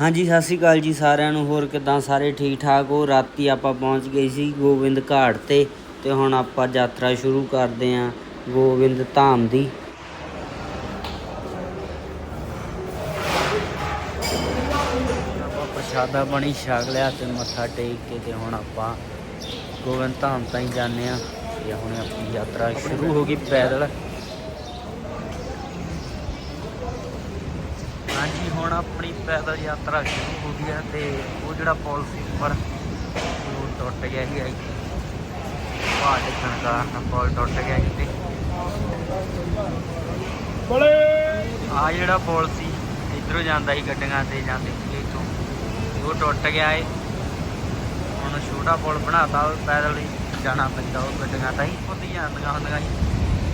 ਹਾਂਜੀ ਸਤਿ ਸ਼੍ਰੀ ਅਕਾਲ ਜੀ ਸਾਰਿਆਂ ਨੂੰ। ਹੋਰ ਕਿਦਾਂ ਸਾਰੇ ਠੀਕ ਠਾਕ ਹੋ ਰਾਤੀ ਆਪਾਂ ਪਹੁੰਚ ਗਏ ਸੀ ਗੋਬਿੰਦ ਘਾਟ ਤੇ ਤੇ ਹੁਣ ਆਪਾਂ ਯਾਤਰਾ ਸ਼ੁਰੂ ਕਰਦੇ ਆਂ ਗੋਬਿੰਦ ਧਾਮ ਦੀ। ਆਪਾਂ ਪ੍ਰਸ਼ਾਦਾ ਬਣੀ ਛਕ ਲਿਆ ਤੇ ਮੱਥਾ ਟੇਕ ਕੇ ਤੇ ਹੁਣ ਆਪਾਂ ਗੋਬਿੰਦ ਧਾਮ ਤਾਈਂ ਜਾਂਦੇ ਆਂ। ਤੇ ਹੁਣ ਆਪਣੀ ਯਾਤਰਾ ਸ਼ੁਰੂ ਹੋ ਗਈ ਪੈਦਲ। ਹਾਂਜੀ ਹੁਣ ਆਪਣੀ ਪੈਦਲ ਯਾਤਰਾ ਸ਼ੁਰੂ ਹੋ ਗਈ ਹੈ ਤੇ ਉਹ ਜਿਹੜਾ ਪੁਲ ਸੀ ਉੱਪਰ ਉਹ ਟੁੱਟ ਗਿਆ ਸੀ ਆਈ ਪਹਾੜ ਡਿੱਗਣ ਕਾਰਨ ਪੁਲ ਟੁੱਟ ਗਿਆ ਸੀ ਤੇ। ਆ ਜਿਹੜਾ ਪੁਲ ਸੀ ਇਧਰੋਂ ਜਾਂਦਾ ਸੀ ਗੱਡੀਆਂ ਤੇ ਜਾਂਦੇ ਸੀ ਇੱਥੋਂ। ਉਹ ਟੁੱਟ ਗਿਆ ਏ। ਹੁਣ ਛੋਟਾ ਪੁਲ ਬਣਾਤਾ ਪੈਦਲ ਹੀ ਜਾਣਾ ਪੈਂਦਾ ਉਹ ਗੱਡੀਆਂ ਤਾਂ ਹੀ ਪੁੱਤੀ ਜਾਂਦੀਆਂ ਹੁੰਦੀਆਂ ਸੀ।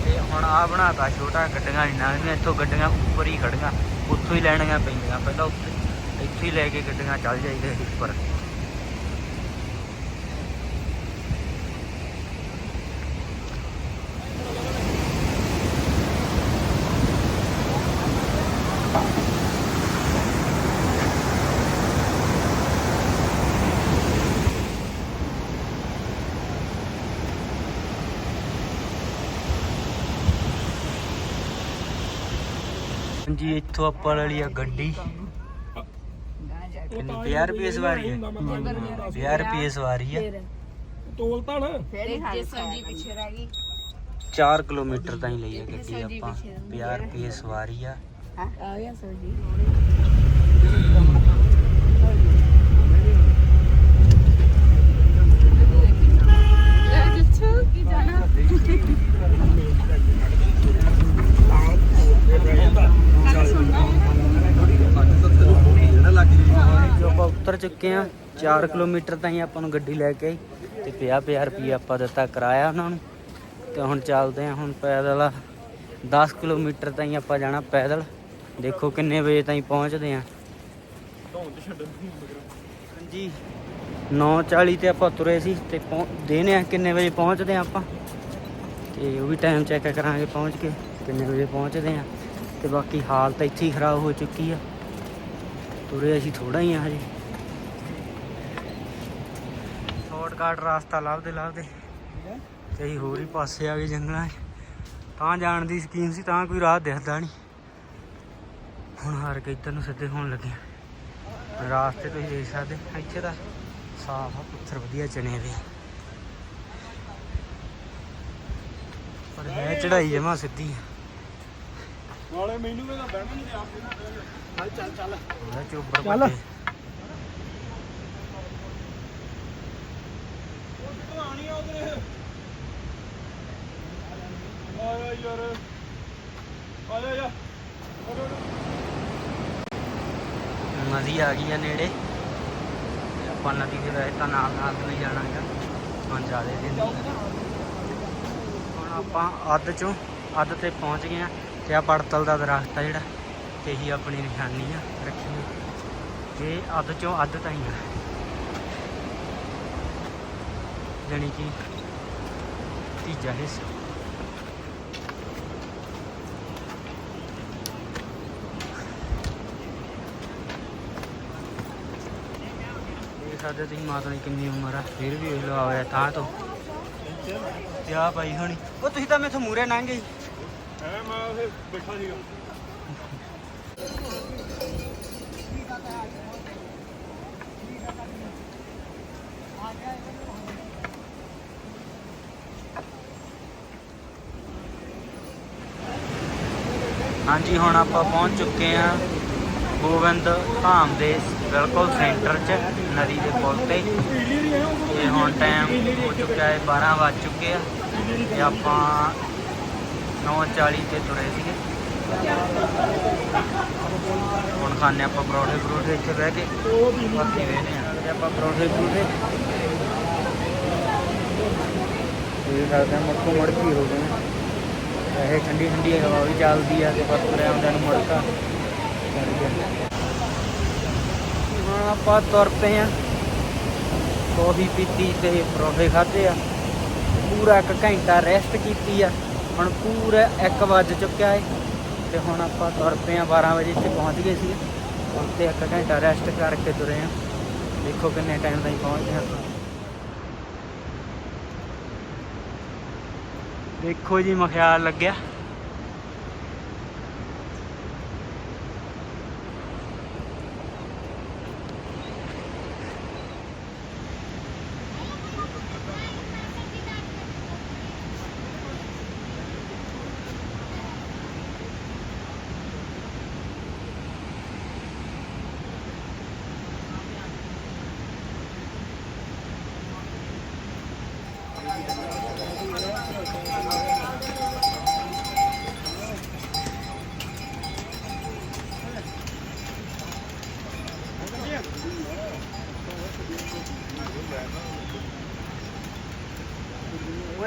ਤੇ ਹੁਣ ਆ ਬਣਾਤਾ ਛੋਟਾ ਗੱਡੀਆਂ ਨਹੀਂ ਇੱਥੋਂ ਗੱਡੀਆਂ ਉੱਪਰ ਹੀ ਖੜੀਆਂ ਉੱਥੋਂ ਹੀ ਲੈਣੀਆਂ ਪੈਂਦੀਆਂ ਪਹਿਲਾਂ ਉੱਥੇ ਇੱਥੇ ਹੀ ਲੈ ਕੇ ਗੱਡੀਆਂ ਚੱਲ ਜਾਈਦੇ ਸੀ ਉੱਪਰ ਜੀ ਇੱਥੋਂ ਆਪਾਂ ਲੈ ਲਈ ਆ ਗੱਡੀ। ਕਿੰਨੀ 50 ਰੁਪਏ ਸਵਾਰੀ ਹੈ 50 ਰੁਪਏ ਸਵਾਰੀ ਹੈ ਤੋਲਤਾ ਨਾ। ਫਿਰ ਜੇ ਸੰਜੀ ਪਿੱਛੇ ਰਹਿ ਗਈ 4 ਕਿਲੋਮੀਟਰ ਤਾਈਂ ਲਈ ਹੈ ਗੱਡੀ ਆਪਾਂ। 50 ਰੁਪਏ ਸਵਾਰੀ ਆ। ਆ ਗਿਆ ਸੰਜੀ ਕੀ ਜਾਣਾ ਜੋ ਆਪਾਂ ਉਤਰ ਚੁੱਕੇ ਆ 4 ਕਿਲੋਮੀਟਰ ਤਾਈਂ ਆਪਾਂ ਨੂੰ ਗੱਡੀ ਲੈ ਕੇ ਆਈ ਤੇ 50 50 ਰੁਪਏ ਆਪਾਂ ਦਿੱਤਾ ਕਿਰਾਇਆ ਉਹਨਾਂ ਨੂੰ। ਤੇ ਹੁਣ ਚੱਲਦੇ ਆ ਹੁਣ ਪੈਦਲ 10 ਕਿਲੋਮੀਟਰ ਤਾਈਂ ਆਪਾਂ ਜਾਣਾ ਪੈਦਲ। ਦੇਖੋ ਕਿੰਨੇ ਵਜੇ ਤਾਈਂ ਪਹੁੰਚਦੇ ਆ ਹਾਂਜੀ। 9:40 ਤੇ ਆਪਾਂ ਤੁਰੇ ਸੀ ਤੇ ਪਹੁੰ- ਦੇਨੇ ਆ ਕਿੰਨੇ ਵਜੇ ਪਹੁੰਚਦੇ ਆ ਆਪਾਂ। ਤੇ ਉਹ ਵੀ ਟਾਈਮ ਚੈੱਕ ਕਰਾਂਗੇ ਪਹੁੰਚ ਕੇ ਕਿੰਨੇ ਵਜੇ ਪਹੁੰਚਦੇ ਆ ਤੇ ਬਾਕੀ ਹਾਲਤ ਇੱਥੇ ਹੀ ਖਰਾਬ ਹੋ ਚੁੱਕੀ ਆ। ਤੁਰੇ ਅਸੀਂ ਥੋੜਾ ਹੀ ਆ ਹਜੇ। ਸ਼ਾਰਟਕਟ ਰਸਤਾ ਲੱਭਦੇ ਲੱਭਦੇ। ਤੇ ਅਸੀਂ ਹੋਰ ਹੀ ਪਾਸੇ ਆ ਗਏ ਜੰਗਲਾਂ 'ਚ। ਤਾਂ ਜਾਣ ਦੀ ਸਕੀਮ ਸੀ ਤਾਂ ਕੋਈ ਰਾਹ ਦਿਖਦਾ ਨਹੀਂ। ਹੁਣ ਹਾਰ ਕੇ ਇੱਧਰ ਨੂੰ ਸਿੱਧੇ ਹੋਣ ਲੱਗੇ। ਰਾਸਤੇ ਤੁਸੀਂ ਦੇਖ ਸਕਦੇ ਇੱਥੇ ਦਾ ਸਾਫ਼ ਆ ਪੱਥਰ ਵਧੀਆ ਚਣੇ ਵੇ ਪਰ ਹੈ ਚੜਾਈ ਜਮਾ ਸਿੱਧੀ ਨਾਲੇ ਮੈਨੂੰ ਇਹਦਾ ਬਹਿਣਾ ਨਹੀਂ ਆਪ ਚੱਲ ਚੱਲ। ਚੱਲ। ਵੱਡੇ ਆ ਉਧਰ ਆਇਆ ਯਾਰ। ਆਇਆ ਯਾ ਨਦੀ ਆ ਗਈ ਆ ਨੇੜੇ। ਆਪਾਂ ਨਦੀ ਦੇ ਵਿੱਚ ਤਾਂ ਨਾਲ ਨਾਲ ਨਹੀਂ ਜਾਣਾ ਹੈਗਾ। ਹਾਂ ਜ਼ਿਆਦਾ ਦਿਨ ਹੁਣ ਆਪਾਂ ਅੱਧ ਚੋਂ ਅੱਧ ਤੇ ਪਹੁੰਚ ਗਏ ਆ ਤੇ ਆ ਪੜਤਲ ਦਾ ਦਰਖਤ ਆ ਜਿਹੜਾ। ਤੇ ਇਹੀ ਆਪਣੀ ਨਿਸ਼ਾਨੀ ਆ ਰੱਖੀ ਹੋਈ। ਇਹ ਅੱਧ ਚੋਂ ਅੱਧ ਤਾਈਂ ਆ ਜਾਣੀ ਕਿ ਤੀਜਾ ਹਿੱਸਾ। ਦੇਖ ਸਕਦੇ ਤੁਸੀਂ ਮਾਤਾ ਦੀ ਕਿੰਨੀ ਉਮਰ ਆ, ਫਿਰ ਵੀ ਇਹ ਲਵਾ ਹੋਇਆ ਤਾਂ ਤੋਂ। ਤੇ ਭਾਈ ਹੋਣੀ। ਉਹ ਤੁਸੀਂ ਤਾਂ ਮੈਥੋਂ ਮੂਰੇ ਲੰਘ ਗਏ। ਐ ਮੈਂ ਉਥੇ ਬੈਠਾ ਸੀਗਾ। ਹਾਂਜੀ ਹੁਣ ਆਪਾਂ ਪਹੁੰਚ ਚੁੱਕੇ ਆ ਗੋਬਿੰਦ ਧਾਮ ਦੇ ਬਿਲਕੁਲ ਸੈਂਟਰ 'ਚ, ਨਦੀ ਦੇ ਪੁਲ ਤੇ। ਤੇ ਹੁਣ ਟਾਈਮ ਹੋ ਚੁੱਕਾ ਹੈ 12 ਵੱਜ ਚੁੱਕੇ ਆ ਤੇ ਆਪਾਂ 9:40 ਤੇ ਤੁਰੇ ਸੀਗੇ। ਹੁਣ ਖਾਣੇ ਆਪਾਂ ਪਰੌਂਠੇ ਪਰੌਂਠੇ ਇੱਥੇ ਬਹਿ ਕੇ। ਬਾਕੀ ਵੇਨੇ ਆ ਤੇ ਆਪਾਂ ਪਰੌਂਠੇ ਪਰੌਂਠੇ। ਇਹ ਕਰਦੇ ਆ ਮੁੜਕੋ ਹੋ ਗਏ ਇਹ ਠੰਡੀ ਠੰਡੀ ਹਵਾ ਵੀ ਚੱਲਦੀ ਆ ਤੇ ਬਸ ਤੁਰਿਆ ਹੁੰਦਿਆਂ ਨੂੰ ਮੁੜਕਾ। ਹੁਣ ਆਪਾਂ ਤੁਰ ਪਏ ਆ। ਕੌਫੀ ਪੀਤੀ ਤੇ ਪਰੌਂਠੇ ਖਾਦੇ ਆ। ਪੂਰਾ ਇੱਕ ਘੰਟਾ ਰੈਸਟ ਕੀਤੀ ਆ। ਹੁਣ ਪੂਰਾ 1 ਵੱਜ ਚੁੱਕਿਆ ਏ। ਤੇ ਹੁਣ ਆਪਾਂ ਤੁਰ ਪਏ ਆ 12 ਵਜੇ ਇੱਥੇ ਪਹੁੰਚ ਗਏ ਸੀ ਉੱਥੇ ਇੱਕ ਘੰਟਾ ਰੈਸਟ ਕਰਕੇ ਤੁਰੇ ਆ। ਦੇਖੋ ਕਿੰਨੇ ਟਾਈਮ ਤਾਈਂ ਪਹੁੰਚਦੇ ਹਾਂ ਦੇਖੋ ਜੀ ਮਖਿਆਲ ਲੱਗਿਆ।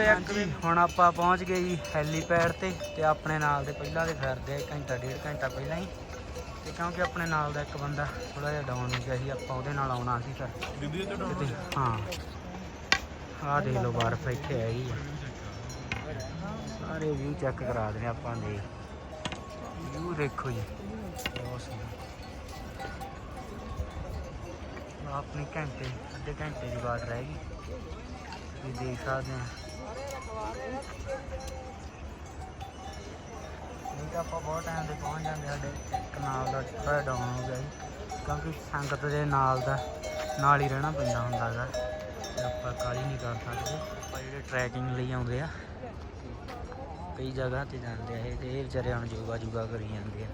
ਓਏ ਹਾਂਜੀ ਹੁਣ ਆਪਾਂ ਪਹੁੰਚ ਗਏ ਜੀ ਹੈਲੀਪੈਡ ਤੇ ਤੇ ਆਪਣੇ ਨਾਲ ਦੇ ਪਹਿਲਾਂ ਦੇ ਫਿਰਦੇ ਆ ਘੰਟਾ ਡੇਢ ਘੰਟਾ ਪਹਿਲਾਂ ਹੀ। ਤੇ ਕਿਉਂਕਿ ਆਪਣੇ ਨਾਲ ਦਾ ਇੱਕ ਬੰਦਾ ਥੋੜਾ ਜਿਹਾ ਡਾਊਨ ਹੋ ਗਿਆ ਸੀ ਆਪਾਂ ਉਹਦੇ ਨਾਲ ਆਉਣਾ ਸੀ ਫਿਰ ਦਿੱਲੀ ਤੇ ਕਿਤੇ ਹਾਂ ਆਹ ਦੇਖ ਲਓ ਬਰਫ਼ ਇੱਥੇ ਹੈਗੀ ਆ। ਸਾਰੇ ਵਿਊ ਚੈੱਕ ਕਰਾ ਦੇਣੇ ਆਪਾਂ ਦੇ ਵਿਊ ਦੇਖੋ ਜੀ। ਬਹੁਤ ਸੋਹਣਾ ਆਪਣੀ ਘੰਟੇ ਅੱਧੇ ਘੰਟੇ ਦੀ ਬਾਤ ਰਹਿ ਗਈ। ਤੁਸੀਂ ਦੇਖ ਸਕਦੇ ਆ। ਨਹੀਂ ਤਾਂ ਆਪਾਂ ਬਹੁਤ ਟਾਈਮ ਤੇ ਪਹੁੰਚ ਜਾਂਦੇ ਸਾਡੇ ਕਨਾਲ ਦਾ ਥੋੜਾ ਡਾਊਨ ਹੋ ਗਿਆ ਜੀ। ਕਿਉਂਕਿ ਸੰਗਤ ਦੇ ਨਾਲ ਦਾ, ਨਾਲ ਹੀ ਰਹਿਣਾ ਪੈਂਦਾ ਹੁੰਦਾ ਹੈਗਾ ਤੇ ਆਪਾਂ ਕਾਲੀ ਨਹੀਂ ਕਰ ਸਕਦੇ। ਆਪਾਂ ਜਿਹੜੇ ਟਰੈਕਿੰਗ ਲਈ ਆਉਂਦੇ ਆ, ਕਈ ਜਗ੍ਹਾ ਤੇ ਜਾਂਦੇ ਆ ਇਹ, ਤੇ ਇਹ ਵਿਚਾਰੇ ਹੁਣ ਯੋਗਾ ਯੋਗਾ ਕਰੀ ਜਾਂਦੇ ਆ।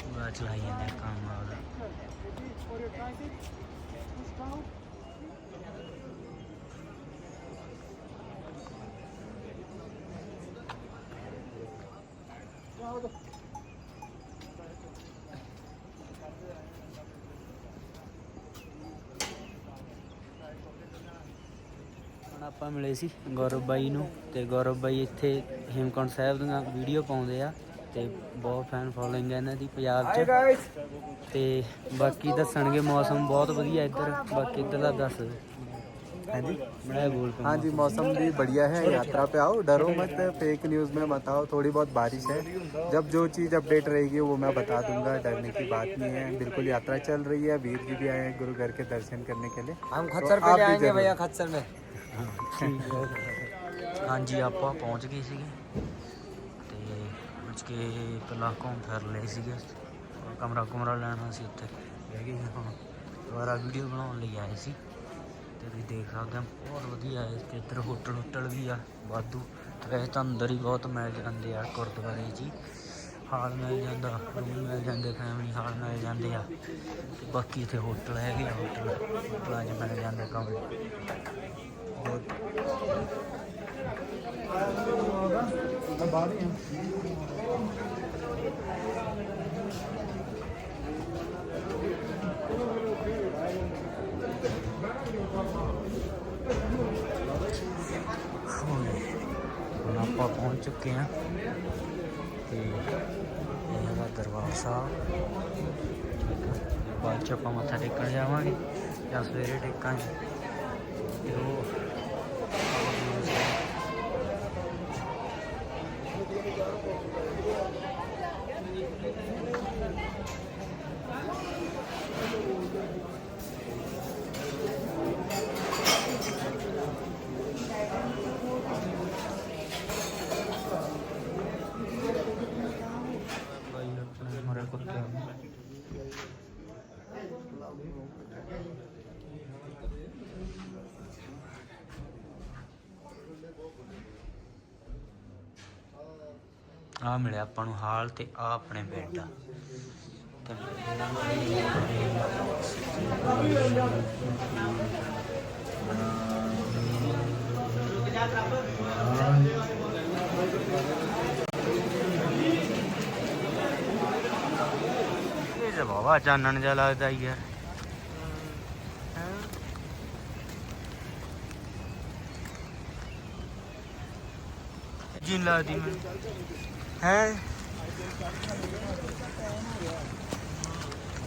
ਪੂਰਾ ਚਲਾਈ ਜਾਂਦੇ ਆ ਕੰਮ ਆਪਦਾ ਹੁਣ ਆਪਾਂ ਮਿਲੇ ਸੀ ਗੌਰਵ ਬਾਈ ਨੂੰ ਤੇ ਗੌਰਵ ਬਾਈ ਇੱਥੇ ਹੇਮਕੁੰਟ ਸਾਹਿਬ ਦੀਆਂ ਵੀਡੀਓ ਪਾਉਂਦੇ ਆ ਤੇ ਬਹੁਤ ਫੈਨ ਫੋਲੋਇੰਗ ਹੈ ਇਹਨਾਂ ਦੀ ਪੰਜਾਬ 'ਚ ਤੇ ਬਾਕੀ ਦੱਸਣਗੇ ਮੌਸਮ ਬਹੁਤ ਵਧੀਆ ਇੱਧਰ ਬਾਕੀ ਇੱਧਰ ਦਾ ਦੱਸ हाँ जी ਬੜਾ ਬੋਲ ਪਾ हाँ जी मौसम भी बढ़िया है यात्रा पे आओ डरो मत फेक न्यूज़ में मत आओ थोड़ी बहुत बारिश है जब जो चीज़ अपडेट रहेगी वो मैं बता दूंगा डरने की बात नहीं है बिल्कुल यात्रा चल रही है वीर जी भी आए हैं गुरु घर के दर्शन करने के लिए हम खच्चर पे जाएंगे भैया, खच्चर में ਹਾਂਜੀ, ਆਪਾਂ ਪਹੁੰਚ ਗਏ ਸੀਗੇ। ਤੇ ਪਹੁੰਚ ਕੇ ਪਹਿਲਾਂ ਘੁੰਮ ਫਿਰ ਲਏ ਸੀਗੇ। ਹੋਰ ਕਮਰਾ ਕੁਮਰਾ ਲੈਣਾ ਸੀ ਉੱਥੇ ਰਹਿ ਗਏ ਹੁਣ ਦੁਬਾਰਾ ਵੀਡੀਓ ਬਣਾਉਣ ਲਈ ਆਏ ਸੀ। ਤੇ ਤੁਸੀਂ ਦੇਖ ਸਕਦੇ ਹੋ, ਬਹੁਤ ਵਧੀਆ ਹੈ ਤੇ ਇੱਧਰ ਹੋਟਲ ਹੋਟਲ ਵੀ ਆ, ਵਾਧੂ। ਵੈਸੇ ਤਾਂ ਅੰਦਰ ਹੀ ਬਹੁਤ ਮਿਲ ਜਾਂਦੇ ਆ ਗੁਰਦੁਆਰੇ 'ਚ ਹੀ ਹਾਲ ਮਿਲ ਜਾਂਦਾ ਰੂਮ ਮਿਲ ਜਾਂਦੇ ਫੈਮਿਲੀ ਹਾਲ ਮਿਲ ਜਾਂਦੇ ਆ। ਤੇ ਬਾਕੀ ਇੱਥੇ ਹੋਟਲ ਹੈਗੇ ਆ, ਹੋਟਲ। ਹੋਟਲਾਂ 'ਚ ਮਿਲ ਜਾਂਦੇ ਕਮਰੇ ਬਹੁਤ ਹੁਣ ਆਪਾਂ ਪਹੁੰਚ ਚੁੱਕੇ ਹਾਂ ਤੇ ਇਹ ਹੈਗਾ ਦਰਬਾਰ ਸਾਹਿਬ। ਬਾਅਦ ਚ ਆਪਾਂ ਮੱਥਾ ਟੇਕਣ ਜਾਵਾਂਗੇ ਜਾਂ ਸਵੇਰੇ ਟੇਕਾਂਗੇ। ਤੇ ਉਹ ਭਾਈ ਆਪਣੇ ਆ ਮਿਲਿਆ ਆਪਾਂ ਨੂੰ ਹਾਲ ਤੇ ਆ ਆਪਣੇ ਬੈੱਡ ਆ। ਤੇ ਇਹ ਤਾਂ ਬਾਬਾ ਚਾਨਣ ਜਿਹਾ ਲੱਗਦਾ ਯਾਰ। ਹੈਂ? ਜੀ ਲੱਗਦੀ ਮੈਨੂੰ ਹੈ?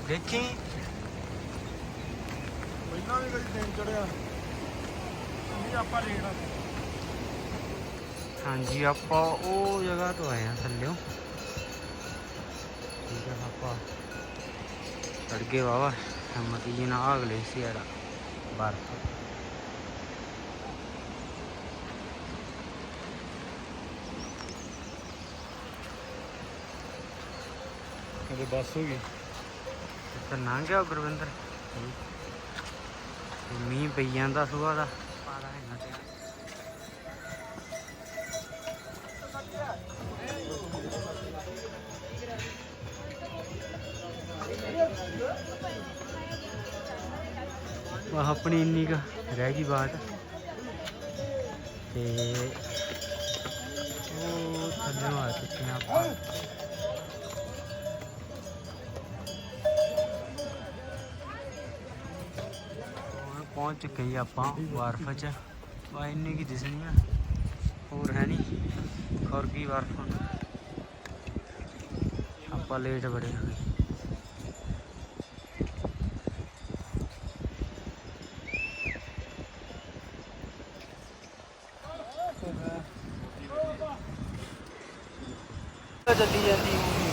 ਦੇਖੀ? ਪਹਿਲਾਂ ਵੀ ਕਦੀ ਦਿਨ ਚੜਿਆ ਨਹੀਂ ਆਪਾਂ ਆ। ਹਾਂਜੀ ਆਪਾਂ ਉਹ ਜਗ੍ਹਾ ਤੋਂ ਆਏ ਆ ਥੱਲਿਓ। ਠੀਕ ਹੈ ਆਪਾਂ ਹਿੰਮਤੀ ਜੀ ਨਾਲ ਅਗਲੇ ਸੀ ਯਾਰ ਬਰਫ। ਕਦੇ ਬੱਸ ਹੋ ਗਈ? ਤੇ ਲੰਘ ਗਿਆ ਗੁਰਵਿੰਦਰ। ਮੀਂਹ ਪਈ ਜਾਂਦਾ ਸੁਬਾਹ ਦਾ। ਵਾਹ ਆਪਣੀ ਇੰਨੀ ਕੁ ਰਹਿ ਗਈ ਬਾਤ। ਤੇ ਉਹ ਥੱਲੇ ਆ ਚੁੱਕੇ ਆਪਾਂ ਪਹੁੰਚ ਚੁੱਕੇ ਆਪਾਂ ਬਰਫ 'ਚ। ਵਾ ਇੰਨੀ ਕੀ ਦਿਸਣੀ ਆ। ਹੋਰ ਹੈ ਨਹੀਂ ਖੁਰ ਗਈ ਬਰਫ ਹੁਣ। ਆਪਾਂ ਲੇਟ ਬੜੇ ਹੋ ਚੱਲੀ ਜਾਂਦੀ ਹੋਊਗੀ।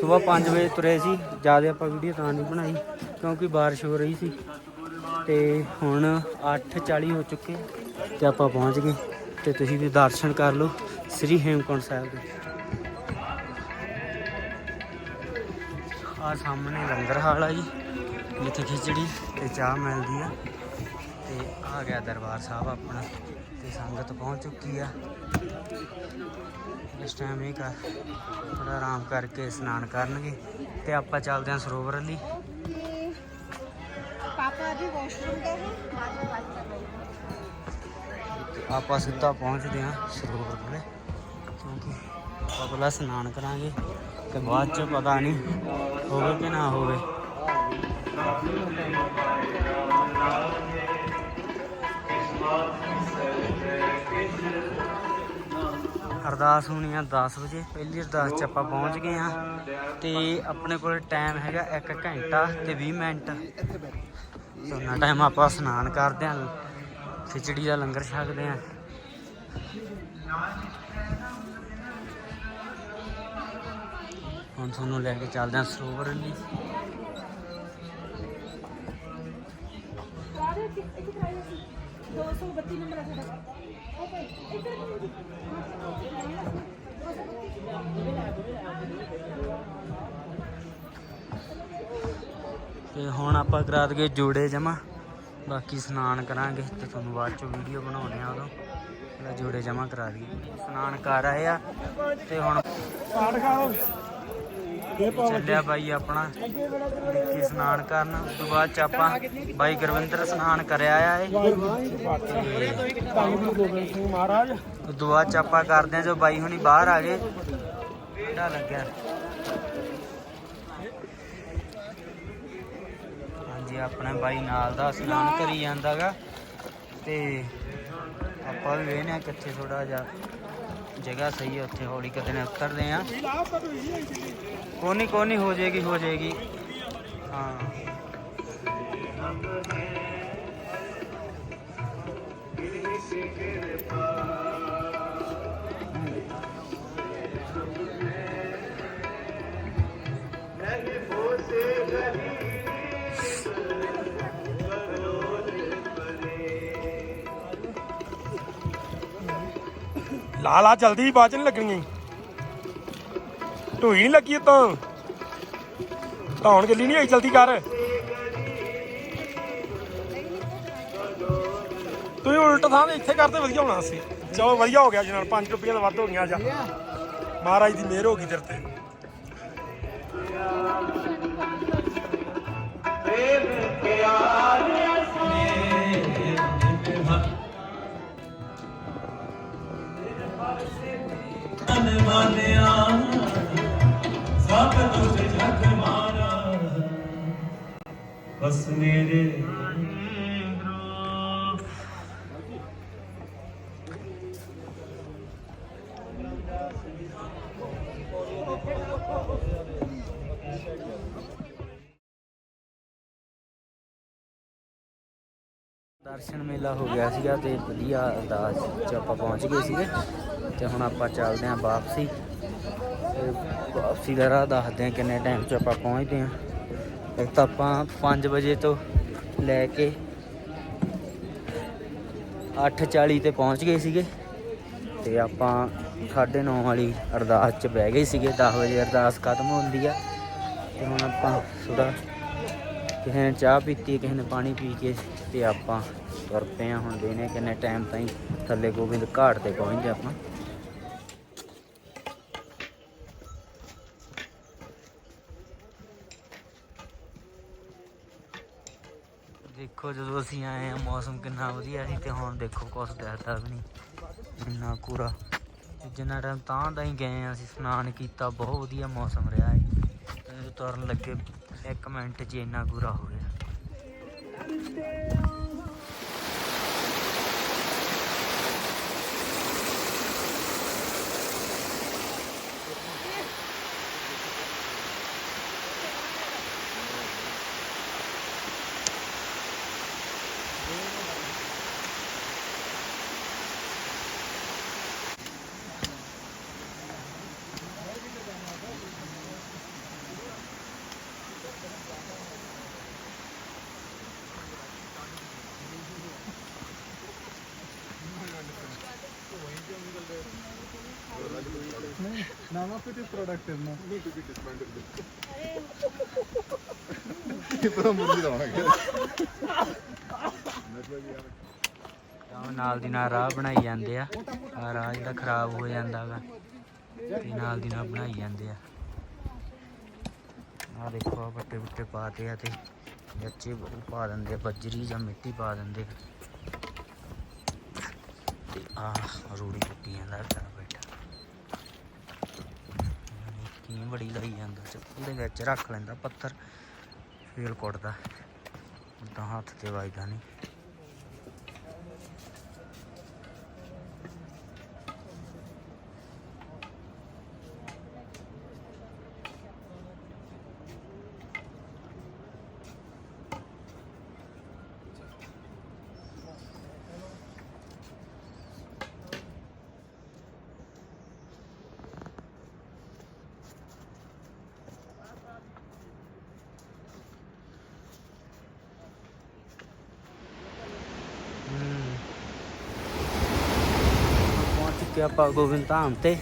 ਸਵੇਰ 5 ਵਜੇ ਤੁਰੇ ਸੀ, ਜ਼ਿਆਦਾ ਆਪਾਂ ਵੀਡੀਓ ਤਾਂ ਨਹੀਂ ਬਣਾਈ, ਕਿਉਂਕਿ ਬਾਰਿਸ਼ ਹੋ ਰਹੀ ਸੀ। ਤੇ ਹੁਣ 8:40 ਹੋ ਚੁੱਕੇ ਤੇ ਆਪਾਂ ਪਹੁੰਚ ਗਏ ਤੇ ਤੁਸੀਂ ਵੀ ਦਰਸ਼ਨ ਕਰ ਲਓ ਸ੍ਰੀ ਹੇਮਕੁੰਟ ਸਾਹਿਬ ਦੇ। ਆ ਸਾਹਮਣੇ ਲੰਗਰ ਹਾਲ ਆ ਜੀ, ਜਿੱਥੇ ਖਿਚੜੀ ਤੇ ਚਾਹ ਮਿਲਦੀ ਆ। ਤੇ ਆ ਗਿਆ ਦਰਬਾਰ ਸਾਹਿਬ ਆਪਣਾ ਤੇ ਸੰਗਤ ਪਹੁੰਚ ਚੁੱਕੀ ਆ। ਇਸ ਟਾਈਮ ਇਹ ਕਰ ਥੋੜਾ ਆਰਾਮ ਕਰਕੇ ਇਸ਼ਨਾਨ ਕਰਨਗੇ ਤੇ ਆਪਾਂ ਚੱਲਦੇ ਹਾਂ ਸਰੋਵਰ ਲਈ ਆਪਾਂ ਸਿੱਧਾ ਪਹੁੰਚਦੇ ਹਾਂ ਸਰੋਵਰ ਕੋਲੇ, ਕਿਉਂਕਿ ਪਗਲਾ ਸਨਾਨ ਕਰਾਂਗੇ ਤੇ ਬਾਅਦ ਚ ਪਤਾ ਨਹੀਂ ਹੋਵੇ ਕਿ ਨਾ ਹੋਵੇ। ਅਰਦਾਸ ਹੋਣੀ ਆ 10 ਵਜੇ, ਪਹਿਲੀ ਅਰਦਾਸ 'ਚ ਆਪਾਂ ਪਹੁੰਚ ਗਏ ਆ ਤੇ ਆਪਣੇ ਕੋਲ ਟਾਈਮ ਹੈਗਾ 1 ਘੰਟਾ ਤੇ 20 ਮਿੰਟ। ਸੋ ਟਾਈਮ ਆਪਾਂ ਸਨਾਨ ਕਰਦੇ ਆਂ, ਖਿਚੜੀ ਦਾ ਲੰਗਰ ਛਕਦੇ ਆਂ। ਹੁਣ ਤੁਹਾਨੂੰ ਲੈ ਕੇ ਚੱਲਦੇ ਆਂ ਸਰੋਵਰ ਲਈ ਸਾਰੇ ਇੱਕ ਇੱਕ ਪ੍ਰਾਈਸ 232 ਨੰਬਰ ਆ ਸਾਡਾ। ਓਕੇ, ਇੱਧਰ ਹੁਣ ਆਪਾਂ ਕਰਾ ਦਈਏ ਜੋੜੇ ਜਮਾ ਬਾਕੀ ਇਸ਼ਨਾਨ ਕਰਾਂਗੇ ਤੇ ਤੁਹਾਨੂੰ ਬਾਅਦ ਚੋਂ ਵੀਡੀਓ ਬਣਾਉਣੇ ਆ ਉਦੋਂ। ਪਹਿਲਾਂ ਜੋੜੇ ਜਮਾ ਕਰਾ ਦਈਏ। ਇਸ਼ਨਾਨ ਕਰ ਆਏ ਆ ਤੇ ਹੁਣ ਕਾਟ ਖਾਓ। ਚੱਲਿਆ ਬਾਈ ਆਪਣਾ ਵਿੱਕੀ ਇਸ਼ਨਾਨ ਕਰਨ। ਉਸ ਤੋਂ ਬਾਅਦ ਚ ਆਪਾਂ ਬਾਈ ਗੁਰਵਿੰਦਰ ਇਸ਼ਨਾਨ ਕਰਿਆ ਆ ਏ ਉਸ ਤੋਂ ਬਾਅਦ ਚ ਆਪਾਂ ਕਰਦੇ ਆ ਜੋ ਬਾਈ ਹੁਣੀ ਬਾਹਰ ਆ ਗਏ। ਠੰਡਾ ਲੱਗਿਆ ਹਾਂਜੀ ਆਪਣਾ ਬਾਈ ਨਾਲ ਦਾ ਇਸ਼ਨਾਨ ਕਰੀ ਜਾਂਦਾਗਾ। ਤੇ ਆਪਾਂ ਵੀ ਵੇਖਨੇ ਆ ਕਿੱਥੇ ਥੋੜਾ ਜਿਹਾ ਜਗ੍ਹਾ ਸਹੀ ਹੈ ਉੱਥੇ ਹੌਲੀ ਕਦੇ ਨੇ ਉਤਰਦੇ ਆ ਕੋਨੀ ਕੋਨੀ ਹੋ ਜਾਏਗੀ ਹੋ ਜਾਏਗੀ। ਹਾਂ। ਲਾ ਲਾ ਜਲਦੀ ਬਾਅਦ ਚ ਨਹੀਂ ਲੱਗਣੀ ਢੂਈ ਨਹੀਂ ਲੱਗੀ ਤਾਂ ਧੌਣ ਗੱਲੀ ਨਹੀਂ ਆਈ ਜਲਦੀ ਕਰ। ਤੂੰ ਉਲਟ ਥਾਂ ਤੇ ਇੱਥੇ ਕਰਦੇ, ਵਧੀਆ ਹੋਣਾ ਸੀ। ਚਲੋ ਵਧੀਆ ਹੋ ਗਿਆ ਜੀ ਨਾਲ 5 ਰੁਪਈਆ ਦਾ ਵੱਧ ਹੋ ਗਿਆ ਜਾ। ਮਹਾਰਾਜ ਦੀ ਮਿਹਰ ਹੋ ਗਈ ਤੇਰੇ ਤੇ। ਬਸ ਮੇਰੇ ਦਰਸ਼ਨ ਮੇਲਾ ਹੋ ਗਿਆ ਸੀਗਾ ਤੇ ਵਧੀਆ ਅੰਦਾਜ਼ ਚ ਆਪਾਂ ਪਹੁੰਚ ਗਏ ਸੀਗੇ। ਤੇ ਹੁਣ ਆਪਾਂ ਚੱਲਦੇ ਆਂ ਵਾਪਸੀ। ਤੇ ਵਾਪਸੀ ਦਾ ਰਾਹ ਦੱਸਦੇ ਆਂ ਕਿੰਨੇ ਟਾਈਮ ਚ ਆਪਾਂ ਪਹੁੰਚਦੇ ਆਂ ਇੱਕ ਤਾਂ ਆਪਾਂ 5 ਵਜੇ ਤੋਂ ਲੈ ਕੇ 8:40 ਤੇ ਪਹੁੰਚ ਗਏ ਸੀਗੇ। ਤੇ ਆਪਾਂ 9:30 ਵਾਲੀ ਅਰਦਾਸ ਚ ਬਹਿ ਗਏ ਸੀਗੇ। 10 ਵਜੇ ਅਰਦਾਸ ਖਤਮ ਹੁੰਦੀ ਆ। ਤੇ ਹੁਣ ਆਪਾਂ ਥੋੜਾ ਕਿਸੇ ਨੇ ਚਾਹ ਪੀਤੀ, ਕਿਸੇ ਨੇ ਪਾਣੀ ਪੀ ਕੇ ਤੇ ਆਪਾਂ ਤੁਰ ਪਏ ਆ ਹੁਣ ਦੇਨੇ ਕਿੰਨੇ ਟਾਈਮ ਤਾਈਂ ਥੱਲੇ ਗੋਬਿੰਦ ਘਾਟ ਤੇ ਪਹੁੰਚਦੇ ਆਪਾਂ। ਦੇਖੋ ਜਦੋਂ ਅਸੀਂ ਆਏ ਆ ਮੌਸਮ ਕਿੰਨਾ ਵਧੀਆ ਸੀ ਤੇ ਹੁਣ ਦੇਖੋ ਕੁਛ ਦਿਖਦਾ ਵੀ ਨਹੀਂ। ਇੰਨਾ ਕੂਰਾ ਜਿੰਨਾ ਟਾਈਮ ਤਾਂ ਦਾ ਹੀ ਗਏ ਆ ਅਸੀਂ ਇਸ਼ਨਾਨ ਕੀਤਾ, ਬਹੁਤ ਵਧੀਆ ਮੌਸਮ ਰਿਹਾ ਹੈ ਤੇ ਤੁਰਨ ਲੱਗੇ, ਇੱਕ ਮਿੰਟ 'ਚ ਇੰਨਾ ਕੂਰਾ ਹੋ ਗਿਆ। ਤਾਂ ਨਾਲ ਦੀ ਨਾਲ ਰਾਹ ਬਣਾਈ ਜਾਂਦੇ ਆ। ਆ ਰਾਹ ਜਿਹੜਾ ਖਰਾਬ ਹੋ ਜਾਂਦਾ ਗਾ ਤੇ ਨਾਲ ਦੀ ਨਾਲ ਬਣਾਈ ਜਾਂਦੇ ਆ। ਆ ਦੇਖੋ ਆ ਬੱਟੇ ਬੁੱਟੇ ਪਾਤੇ ਆ ਤੇ ਬੱਚੇ ਪਾ ਦਿੰਦੇ ਆ ਬਜਰੀ ਜਾਂ ਮਿੱਟੀ ਪਾ ਦਿੰਦੇ ਆ। ਤੇ ਆ ਰੂੜੀ ਟੁੱਟੀ ਜਾਂਦਾ ਵਿਚਾਰਾ ਬੈਠਾ ਕੀ ਬੜੀ ਲਾਈ ਜਾਂਦਾ ਚੱਪਲ ਦੇ ਵਿੱਚ ਰੱਖ ਲੈਂਦਾ ਪੱਥਰ। ਫੇਲ ਕੁੱਟਦਾ। ਤਾਂ ਹੱਥ ਤੇ ਵੱਜਦਾ ਨਹੀਂ ਪਹੁੰਚ ਆਪਾਂ ਗੋਬਿੰਦ ਧਾਮ ਤੇ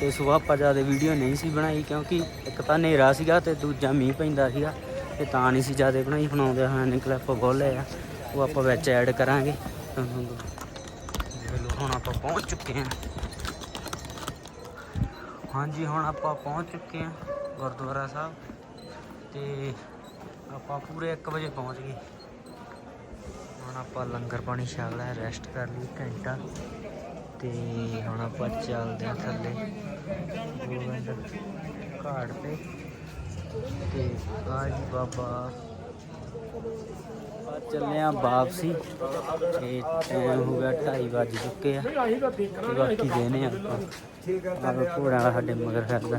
ਤੇ ਸੁਬਾਹ ਆਪਾਂ ਜ਼ਿਆਦਾ ਵੀਡੀਓ ਨਹੀਂ ਸੀ ਬਣਾਈ ਕਿਉਂਕਿ ਇੱਕ ਤਾਂ ਹਨੇਰਾ ਸੀਗਾ ਤੇ ਦੂਜਾ ਮੀਂਹ ਪੈਂਦਾ ਸੀਗਾ ਤੇ ਤਾਂ ਨਹੀਂ ਸੀ ਜ਼ਿਆਦਾ ਬਣਾਈ ਬਣਾਉਂਦੇ ਹਾਂ ਨੇ ਕਲਿੱਪ ਬੋਲੇ ਆ ਉਹ ਆਪਾਂ ਵਿੱਚ ਐਡ ਕਰਾਂਗੇ। ਚਲੋ, ਹੁਣ ਆਪਾਂ ਪਹੁੰਚ ਚੁੱਕੇ ਹਾਂ। ਹਾਂਜੀ, ਹੁਣ ਆਪਾਂ ਪਹੁੰਚ ਚੁੱਕੇ ਹਾਂ ਗੁਰਦੁਆਰਾ ਸਾਹਿਬ ਤੇ ਆਪਾਂ ਪੂਰੇ 1 ਵਜੇ ਪਹੁੰਚ ਗਏ। ਹੁਣ ਆਪਾਂ ਲੰਗਰ ਪਾਣੀ ਛਕ ਲਿਆ ਰੈਸਟ ਕਰ ਲਈ ਘੰਟਾ। ਤੇ ਹੁਣ ਆਪਾਂ ਚੱਲਦੇ ਹਾਂ ਥੱਲੇ। ਗੋਬਿੰਦ ਤੇ। ਤੇ ਆ ਜੀ ਬਾਬਾ। ਆ ਚੱਲੇ ਆ ਵਾਪਸੀ। ਤੇ ਟਾਈਮ ਹੋ ਗਿਆ 2:30 ਵੱਜ ਚੁੱਕੇ ਆ। ਤੇ ਬਾਕੀ ਦੇਨੇ ਆ ਆਪਾਂ। ਆਹ ਘੋੜਾ ਸਾਡੇ ਮਗਰ ਫਿਰਦਾ।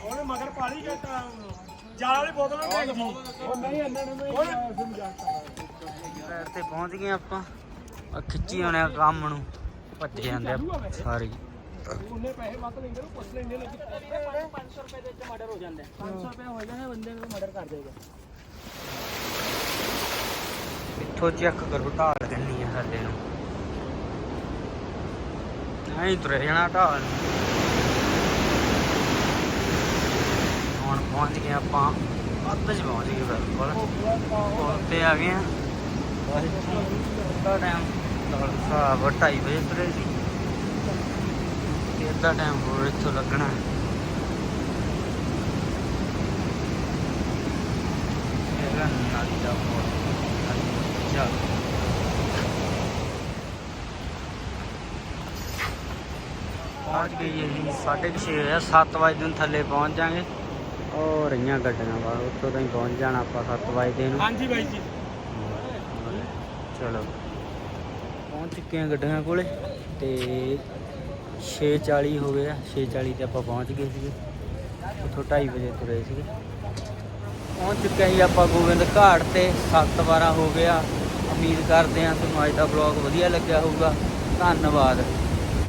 ਉਹਨੇ ਮਗਰ ਪਾਲੀ ਜਾਂਦਾ ਜਾਲ ਵਾਲੀ ਬੋਤਲ ਨਾ ਦੇਖ ਜੀ ਉਹ ਨਹੀਂ ਅੰਦਰ ਨੂੰ ਪੈਰ ਤੇ ਪਹੁੰਚ ਗਏ ਆਪਾਂ ਆ ਖਿੱਚੀ ਆਉਣੇ ਕੰਮ ਨੂੰ ਭੱਜੇ ਜਾਂਦੇ ਆ ਸਾਰੇ ਉਹਨੇ ਪੈਸੇ ਵੱਧ ਲੈਂਦੇ ਨੂੰ ਪੁੱਛ ਲੈਂਦੇ ਲੋਕੀ 500 ਰੁਪਏ ਦੇ ਵਿੱਚ ਮਰਡਰ ਹੋ ਜਾਂਦਾ 500 ਰੁਪਏ ਹੋ ਜਾਣਾ ਬੰਦੇ ਨੂੰ ਮਰਡਰ ਕਰ ਦੇਗਾ ਇੱਥੋਂ ਚੈੱਕ ਕਰੋ, ਢਾਲ ਕਿੰਨੀ ਆ ਸਾਡੇ ਨੂੰ। ਨਹੀਂ ਤੁਰੇ ਜਾਣਾ ਢਾਲ ਹੁਣ ਪਹੁੰਚ ਗਏ ਆਪਾਂ ਅੱਧ ਚ ਪਹੁੰਚ ਗਏ ਬਿਲਕੁਲ ਪੁਲ ਤੇ ਆ ਗਏ ਆ ਬਸ ਟਾਈਮ ਨਾਲ 2:30 ਵਜੇ ਤੁਰੇ ਸੀ ਤੇ ਅੱਧਾ ਟਾਈਮ ਹੋਰ ਇੱਥੋਂ ਲੱਗਣਾ ਹੈਗਾ ਨਾਲੀ ਦਾ ਪੁਲ ਚੱਲ ਪਹੁੰਚ ਗਈ ਜੀ 6:30 ਹੋਇਆ 7 ਵਜੇ ਨੂੰ ਥੱਲੇ ਪਹੁੰਚ ਜਾਾਂਗੇ ਉਹ ਰਹੀਆਂ ਗੱਡੀਆਂ ਬਾਹਰ ਉੱਥੋਂ ਤਾਈਂ ਪਹੁੰਚ ਜਾਣਾ ਆਪਾਂ 7 ਵਜੇ ਨੂੰ। ਹਾਂਜੀ ਬਾਈ ਜੀ। ਚਲੋ ਪਹੁੰਚ ਚੁੱਕੇ ਹਾਂ ਗੱਡੀਆਂ ਕੋਲੇ ਤੇ 6:40 ਹੋ ਗਏ ਆ 6:40 ਤੇ ਆਪਾਂ ਪਹੁੰਚ ਗਏ ਸੀਗੇ। ਉੱਥੋਂ 2:30 ਵਜੇ ਤੁਰੇ ਸੀਗੇ। ਪਹੁੰਚ ਚੁੱਕੇ ਹਾਂ ਜੀ ਆਪਾਂ ਗੋਬਿੰਦ ਘਾਟ ਤੇ 7:12 ਹੋ ਗਿਆ ਉਮੀਦ ਕਰਦੇ ਹਾਂ ਤੁਹਾਨੂੰ ਅੱਜ ਦਾ ਬਲੌਗ ਵਧੀਆ ਲੱਗਿਆ ਹੋਊਗਾ। ਧੰਨਵਾਦ।